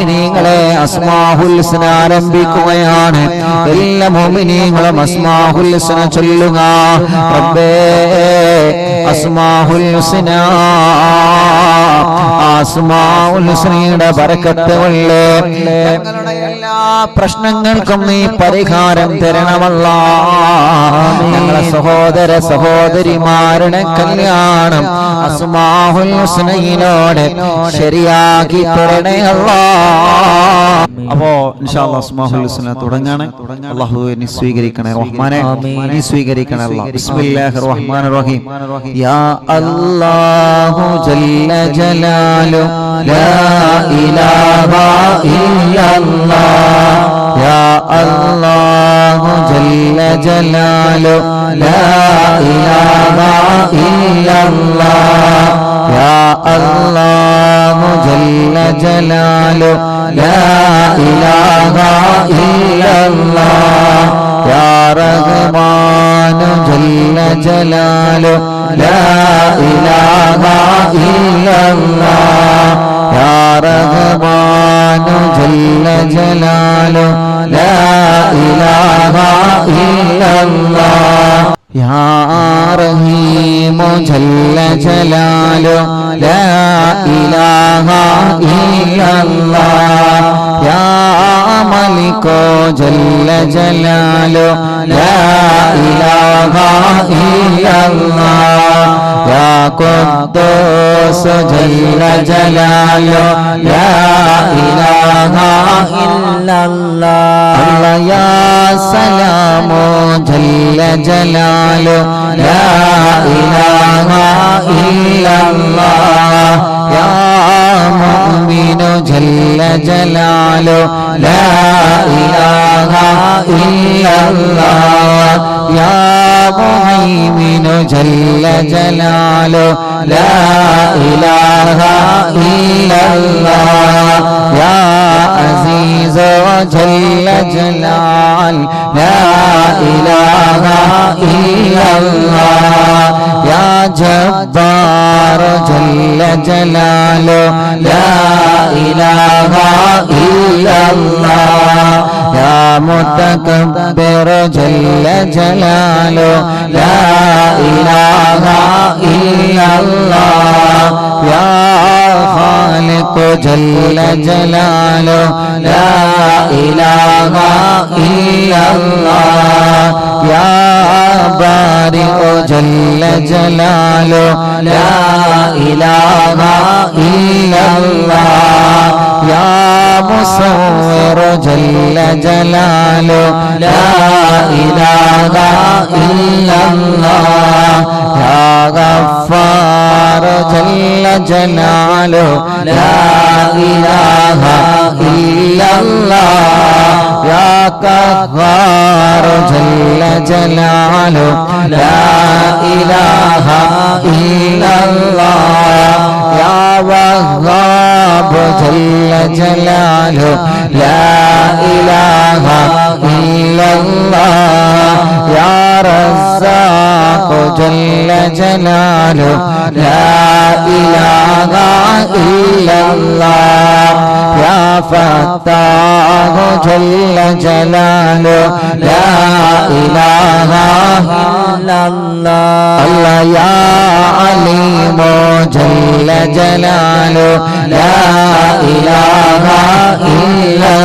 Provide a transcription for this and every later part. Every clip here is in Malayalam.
മോമിനീങ്ങളെ അസ്മാഹുൽസന ആരംഭിക്കുകയാണ്. എല്ലാ മോമിനീങ്ങളും അസ്മാഹുൽസന ചൊല്ലുക. റബ്ബേ അസ്മാഹുൽ എല്ലാ പ്രശ്നങ്ങൾക്കും നീ പരിഹാരം തരണമല്ല. ഞങ്ങളെ സഹോദര സഹോദരിമാരുടെ കല്യാണം അസ്മാഹുൽ ഹുസ്നയിലൂടെ ശരിയാക്കി തരണേ അപ്പോ തുടങ്ങാണ്. അള്ളാഹു നീ സ്വീകരിക്കണേ. റഹ്മാനെ നീ സ്വീകരിക്കണേ ബിസ്മില്ലാഹിർ റഹ്മാനിർ റഹീം. യാ അല്ലാഹു ജല്ല ജലാലു ലാ ഇലാഹ ഇല്ലല്ലാഹ് യാ അല്ലാഹു ജല്ല ജലാലു. ലാ ഇലാഹ ഇല്ലല്ലാഹ് യാ അല്ലാഹു ജല്ല ജലാലു ലാ ഇലാഹ جلاله യാ റഹ്മാനു ജല്ല الله يا ഇലാഹ റഹ്മാനു ജല്ല ജലാലോ ലാ ഇലാഹ ഇല്ലല്ലാഹ് യാ റഹീമു ജല്ല ജലാലോ ലാ മലികോ ജല്ല ജലാലോ ജല്ല ജലാലു. ജല്ല ജലാലു. ലാ ഇലാഹ ഇല്ലല്ലാഹ്. യാ മുഹൈമിനു ജല്ല ജലാലു ലാ ജല്ല ജല്ല ലാ ഇലാഹ ഇല്ലല്ലാഹ് ബാരിഉ ജല്ല ജലാലോ ലാ ഇലാഹ ഇല്ലല്ലാഹ്. യാ മുസവ്വിർ ജല്ല ജലാലോ ലാ ഇലാഹ ജല്ല ജലാലു ഇലാഹ ഇല്ലല്ലാഹ് ജല്ല ജലാലു ലാ ഇലാഹ ഇല്ലല്ലാഹ് جل വഹ്ഹാബ് لا ജലാലു ലാ الله يا യാ جل ജല്ല لا ലാ ഇലാഹ الله يا ഫത്താഹ് جل ജലാലു لا ഇലാഹ ഇല്ലല്ലാഹ് الله الله يا ജല്ല ജലാലു ലാ ഇലാഹ ഇല്ലല്ലാഹ്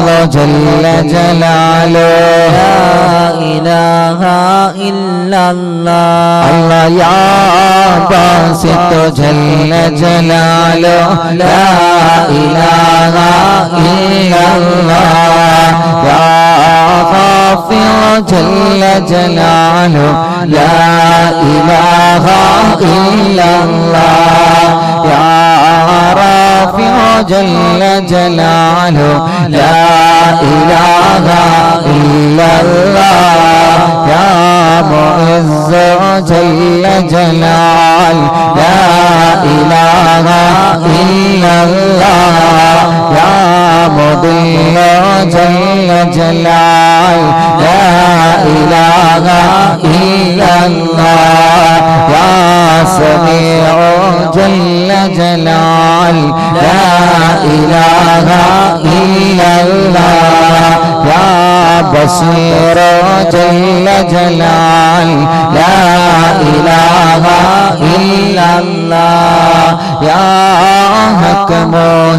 الله جل جلاله لا إله إلا الله الله يا باسط جل جلاله لا إله إلا الله يا غافر جل جلاله لا إله إلا الله جل جلاله لا إله إلا الله يا معز جل جلال لا إله إلا الله يا مضل جل جلال لا إله إلا الله يا سميع جل جلال لا إله إلا الله يا بصير جل جلال لا إله إلا الله يا حكم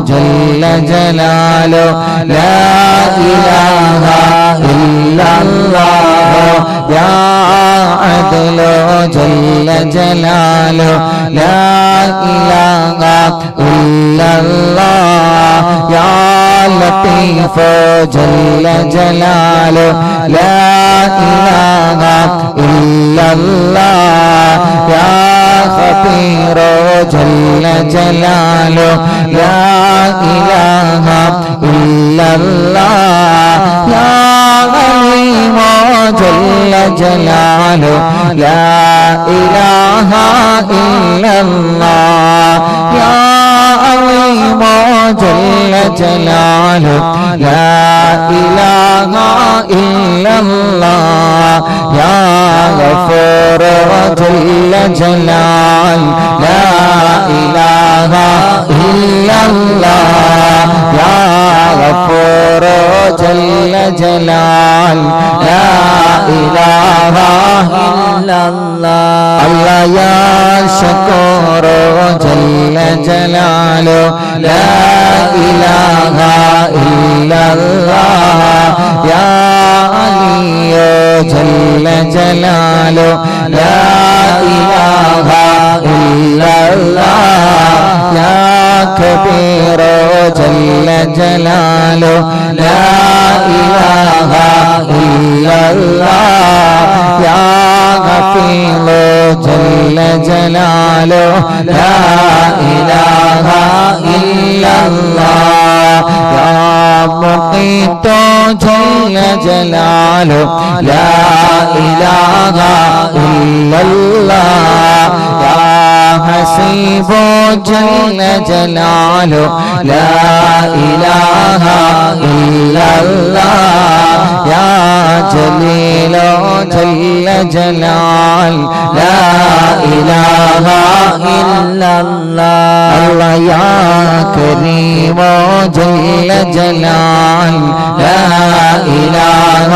جل جلاله لا إله إلا الله يا عدل جل جلاله لا إله إلا الله يا لطيف جل جلاله لا إله إلا الله يا خبير جل جلاله لا إله إلا الله يا عليم جل جلاله لا إله إلا الله يا عليم جل جلاله لا إله إلا الله يا غفور جل جلال لا إله إلا الله يا غفور جل جلال لا إله إلا الله الله يا شكور جل جلاله لا إله إلا الله يا علي جل جلاله لا إله إلا الله يا كبير جل جلاله لا إله إلا الله يا غفير جل جلاله لا إله إلا الله يا مقيت جل جلاله لا إله إلا الله يا حسيب جل جلاله لا إله إلا الله يا جليل جل جلال لا إله إلا الله الله يا كريم جل جلال لا إله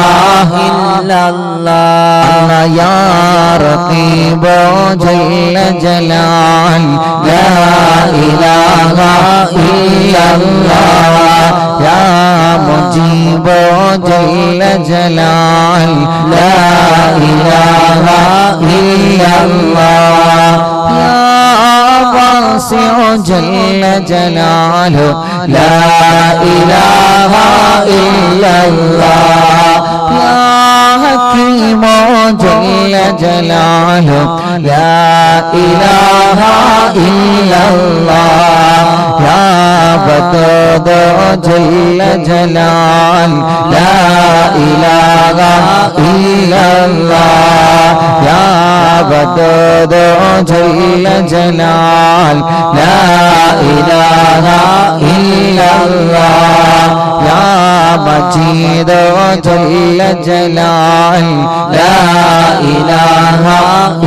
إلا الله الله يا رقيب جل جلال لا إله إلا الله يا مجيب جل جلال لا إله إلا الله يا واسع جل جلاله لا إله إلا الله يا حكيم جل جلاله لا إله إلا الله യാവതോദ ജല്ല ജലാൽ ലാ ഇലാഹ ഇല്ലല്ലാഹ്. യാവതോദ മജീദ് ജല്ല ജലാൽ ലാ ഇലാഹ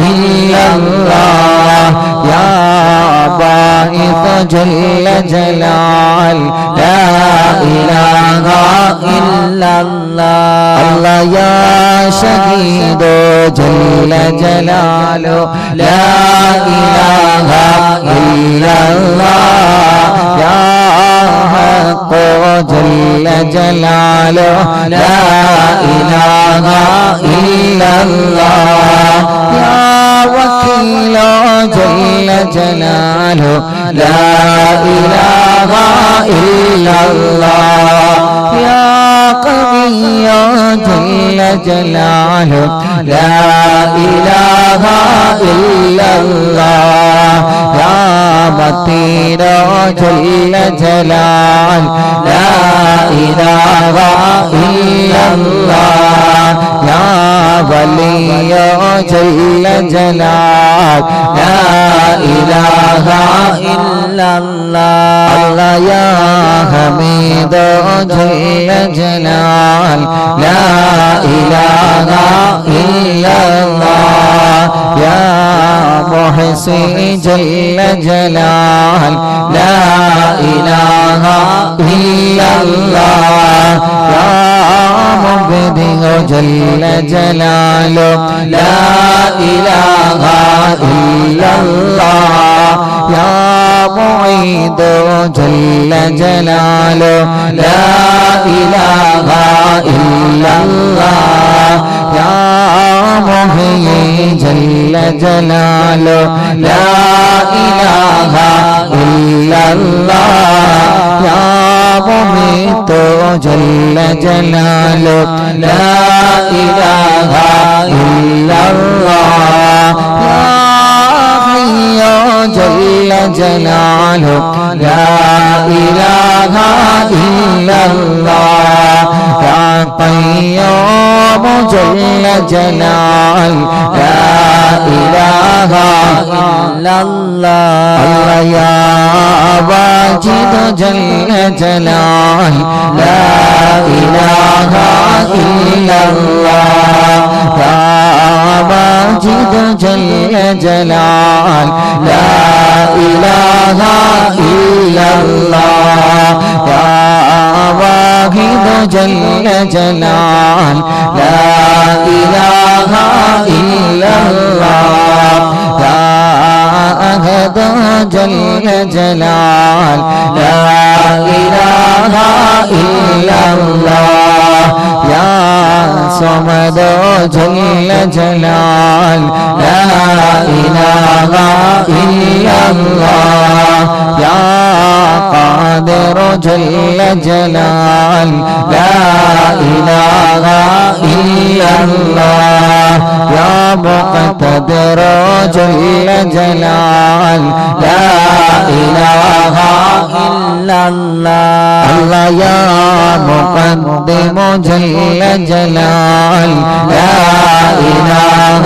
ഇല്ലല്ലാഹ്. യാ ബാഇസ് ജല്ല ജലാൽ ലാ ഇലാഹ ഇല്ലല്ലാഹ്. അല്ലാഹ് യാ ഷഹീദ് ജല്ല ജലാലു ലാ ഇലാഹ ഇല്ലല്ലാഹ്. ജലാലോ ലാ ഇലാഹ ഇല്ലല്ലാഹ് യാ വക്കീലോ ജല്ല ജലാലോ ലാ ഇലാഹ ഇല്ലല്ലാഹ് യാ ഖവിയോ ജല്ല ജലാലോ ലാ ഇലാഹ ഇല്ലല്ലാഹ് لا إله إلا الله يا متين جل جلال لا إله إلا الله يا ولي جل جلال لا إله إلا الله الله يا حميد جل جلال لا إله إلا الله يا محصي جل جلال لا إله إلا الله. يا مبدع جل جلاله لا إله إلا الله. يا معيد جل جلاله لا إله إلا الله. ജല്ല ജലാലോ ലാ ഇലാഹ ഇല്ലല്ലാഹ്. യാ മുമീതു ജല്ല ജലാലോ ലാ ഇലാഹ ഇല്ലല്ലാഹ്. യാ ഹയ്യോ ജല്ല ജലാലോ ലാ ഇലാഹ ഇല്ലല്ലാഹ്. جل جلال لا إله إلا الله الله يا واجد جل جلال لا إله إلا الله يا واجد جل جلال لا إله إلا الله يا واحد جل جلال لا ജല്ല ജലാൽ. സമദോ ജല്ല ജലാൽ. ഇല്ലാ ഇല്ലാ لا إله إلا الله يا صمد جل جلال لا إله إلا الله يا قادر جل جلال لا إله إلا الله يا مقتدر جل جلال لا إله إلا الله الله يا مقدم جل جلال لا إله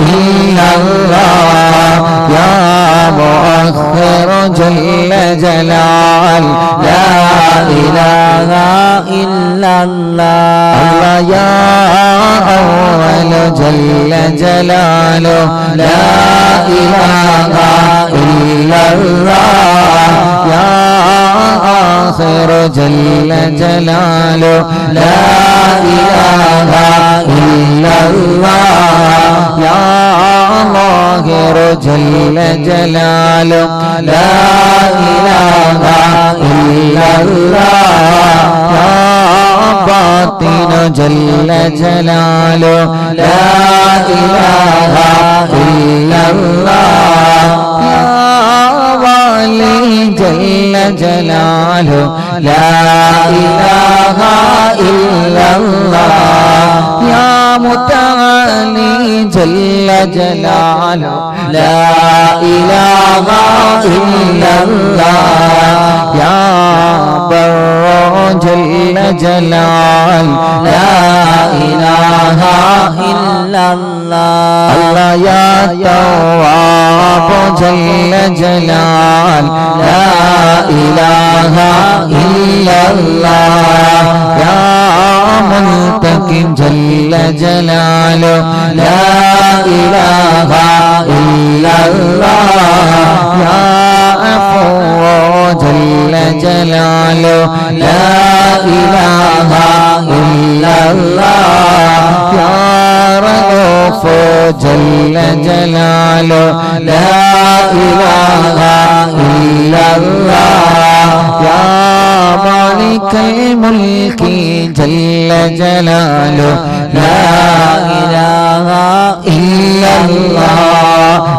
إلا الله يا مؤخر جل جلال لا إله إلا الله الله يا أول جل جلاله لا إله إلا الله يا آخر جل جلاله لا إله إلا الله يا ظاهر جل جلاله لا إله إلا الله يا باطن جل جلاله لا إله إلا الله يا والي جل جلاله لا إله إلا الله يا متعالي جل جلاله لا إله إلا الله يا بر جل جلال لا إله إلا الله الله يا تواب جل جلال لا إله إلا الله يا منتقم جل جلاله لا إله إلا الله يا عفو جل جلاله لا إله إلا الله يا رؤوف جل جلاله لا إله إلا الله يا مالك الملك جل جلاله لا إله إلا الله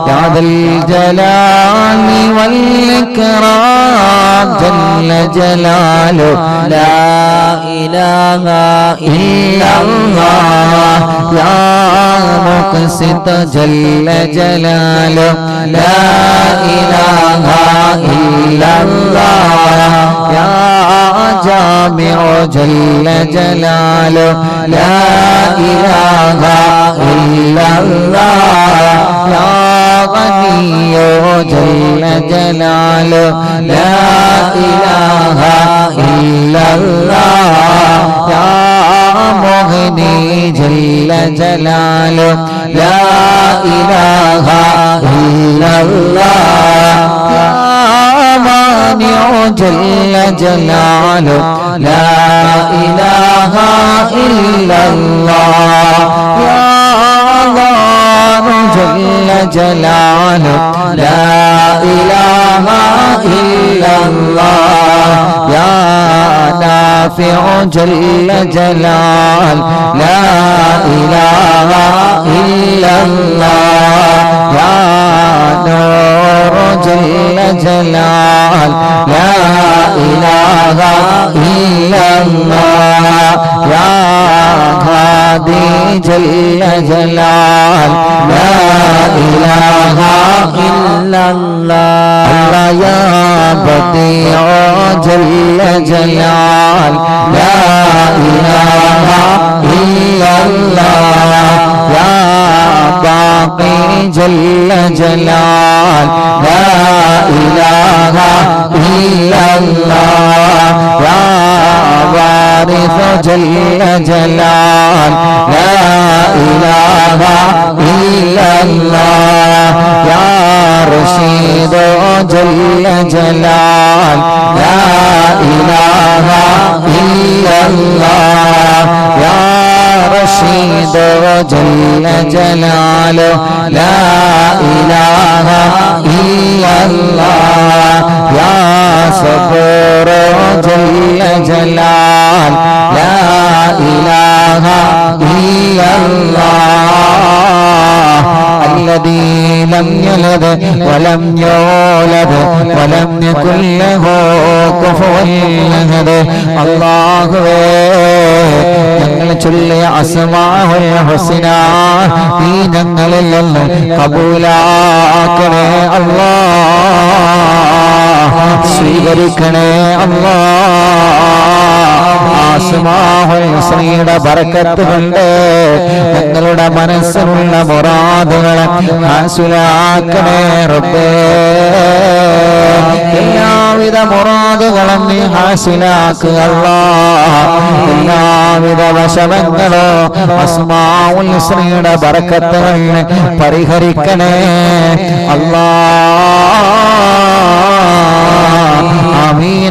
يا ذا الجلال والإكرام جل جلاله لا إله إلا الله يا مقسط جل جلاله لا إله إلا الله يا جامع جل جلاله لا إله إلا الله يا غني جل جلاله لا إله إلا الله يا مغني جل جلاله لا إله إلا الله يا مانع جل جلاله لا إله إلا الله يا الله جل جلاله لا إله إلا الله يا نافع جل جلال لا إله إلا الله يا نور جل جلال لا إله إلا الله يا ദി ജല്ല ജലാൽ ലാ ഇലാഹ ഇല്ലല്ലാഹ്. യാ ബദിഉ ജല്ല ജലാൽ ലാ ഇലാഹ ഇല്ലല്ലാഹ്. യാ ബാഖി ജല്ല ജലാൽ ലാ ഇലാഹ ഇല്ലല്ലാഹ്. جل جلال لا إله إلا الله يا رشيد جل جلال لا إله إلا الله يا رشيد جل جلاله لا إله إلا الله يا صبور جل جلال الذي لم يلد ولم يولد ولم يكن له كفوا أحد الله ഞങ്ങൾ ചൊല്ലിയ അസ്മാഹുൽ ഹുസ്ന നീ ഞങ്ങളിൽ നിന്ന് കബൂലാക്കണേ അല്ലാ സ്വീകരിക്കണേ അല്ലാ ശ്രീയുടെ ബറക്കത്ത് കൊണ്ട് നിങ്ങളുടെ മനസ്സിലുള്ള മുറാദുകളെ ഹാസുലാക്കണേ റബ്ബേ. എല്ലാവിധ മുറാദുകളും നീ ഹാസിലാക്കുക എല്ലാവിധ വശമങ്ങളോ അസ്മാവുൽ ശ്രീയുടെ ബറക്കത്തുകൾ പരിഹരിക്കണേ. അല്ലാ